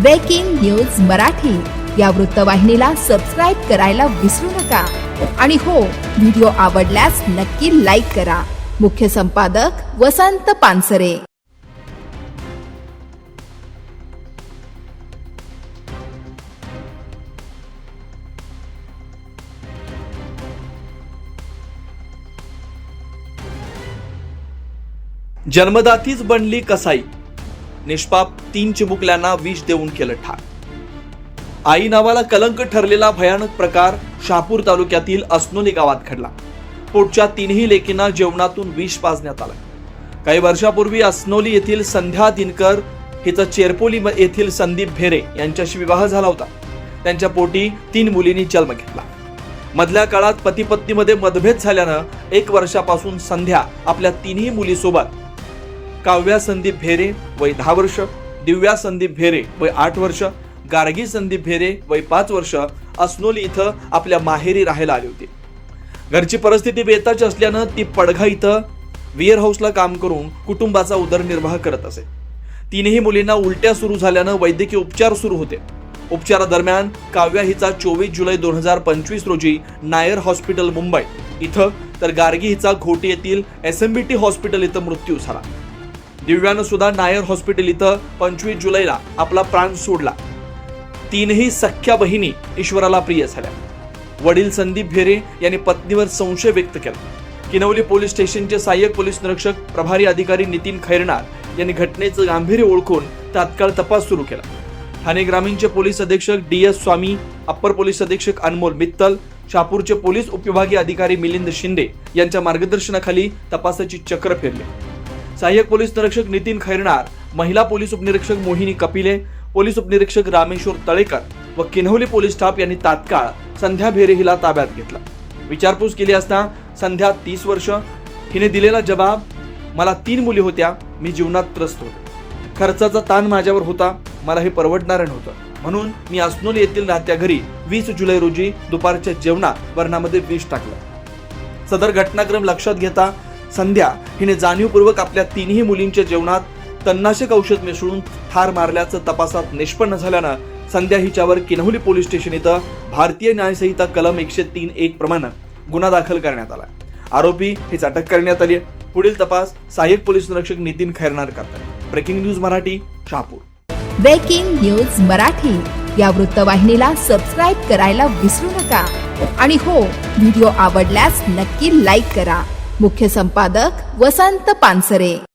Breaking news Marathi या वृत्तवाहिनीला subscribe करायला विसरू नका. आणि हो व्हिडिओ आवडल्यास नक्की लाईक करा. मुख्य संपादक वसंत पानसरे. जन्मदातीच बनली कसाई. निष्पाप तीन चिमुकल्यांना विष देऊन केलं ठार. आई नावाला कलंक ठरलेला भयानक प्रकार शहापूर तालुक्यातील अस्नोली गावात घडला. पोटच्या तीनही लेकींना जेवणातून विष पाजण्यात आलं. काही वर्षापूर्वी अस्नोली येथील संध्या दिनकर हिचा चेरपोली येथील संदीप भेरे यांच्याशी विवाह झाला होता. त्यांच्या पोटी तीन मुलींनी जन्म घेतला. मधल्या काळात पती पत्नीमध्ये मतभेद झाल्यानं एक वर्षापासून संध्या आपल्या तिन्ही मुलीसोबत काव्या संदीप भेरे वय दहा वर्ष दिव्या संदीप भेरे वय आठ वर्ष गार्गी संदीप भेरे वय पाच वर्ष अस्नोली इथं आपल्या माहेरी राहायला आले होते. घरची परिस्थिती बेताची असल्यानं ती पडघा इथं विअर हाऊसला काम करून कुटुंबाचा उदरनिर्वाह करत असे. तीनही मुलींना उलट्या सुरू झाल्यानं वैद्यकीय उपचार सुरू होते. उपचारादरम्यान काव्या हिचा चोवीस जुलै दोन हजार पंचवीस रोजी नायर हॉस्पिटल मुंबई इथं तर गार्गी हिचा घोटी येथील S M B T hospital इथं मृत्यू झाला. दिव्यानं सुद्धा नायर हॉस्पिटल इथं पंचवीस जुलैला आपला प्राण सोडला. तीनही सख्या बहिणी ईश्वराला प्रिय झाल्या. वडील संदीप भेरे यांनी पत्नीवर संशय व्यक्त केला. किनवली पोलीस स्टेशनचे सहाय्यक पोलीस निरीक्षक प्रभारी अधिकारी नितीन खैरनार यांनी घटनेचं गांभीर्य ओळखून तात्काळ तपास सुरू केला. ठाणे ग्रामीणचे पोलीस अधीक्षक D S Swami upper police अधीक्षक अनमोल मित्तल शहापूरचे पोलीस उपविभागीय अधिकारी मिलिंद शिंदे यांच्या मार्गदर्शनाखाली तपासाची चक्र फिरली. सहाय्यक पोलीस निरीक्षक नितीन खैरनार महिला पोलीस उपनिरीक्षक मोहिनी कपिले पोलीस उपनिरीक्षक रामेश्वर तळेकर व किन्हवली पोलीस स्टाफ यांनी तात्काळ संध्या भेरे हिला ताब्यात घेतला. विचारपूस केली असता संध्या तीस वर्ष हिने दिलेला जबाब मला तीन मुली होत्या मी जीवनात त्रस्त होते. खर्चाचा ताण माझ्यावर होता मला हे परवडणार नव्हतं. म्हणून मी असनोल येथील राहत्या घरी वीस जुलै रोजी दुपारच्या जेवणात वर्णामध्ये विष टाकलं. सदर घटनाक्रम लक्षात घेता संध्या हिने जाणीवपूर्वक आपल्या तिन्ही मुलींच्या जेवणात तन्नाशक औषध मिसळून ठार मारल्याचं तपासात निष्पन्न झाल्यानं संध्या हिच्यावर किन्हवली पोलीस स्टेशन इथं भारतीय न्यायसंहिता कलम एकशे तीन एक प्रमाणे गुन्हा दाखल करण्यात आला. आरोपी हीच अटक करण्यात आली पुढील तपास सहाय्यक पोलीस निरीक्षक नितीन खैरनार करतात. Breaking news Marathi Shahapur. Breaking news Marathi या वृत्तवाहिनीला सबस्क्राईब करायला विसरू नका. आणि हो व्हिडिओ आवडल्यास नक्की लाईक करा. मुख्य संपादक वसंत पानसरे.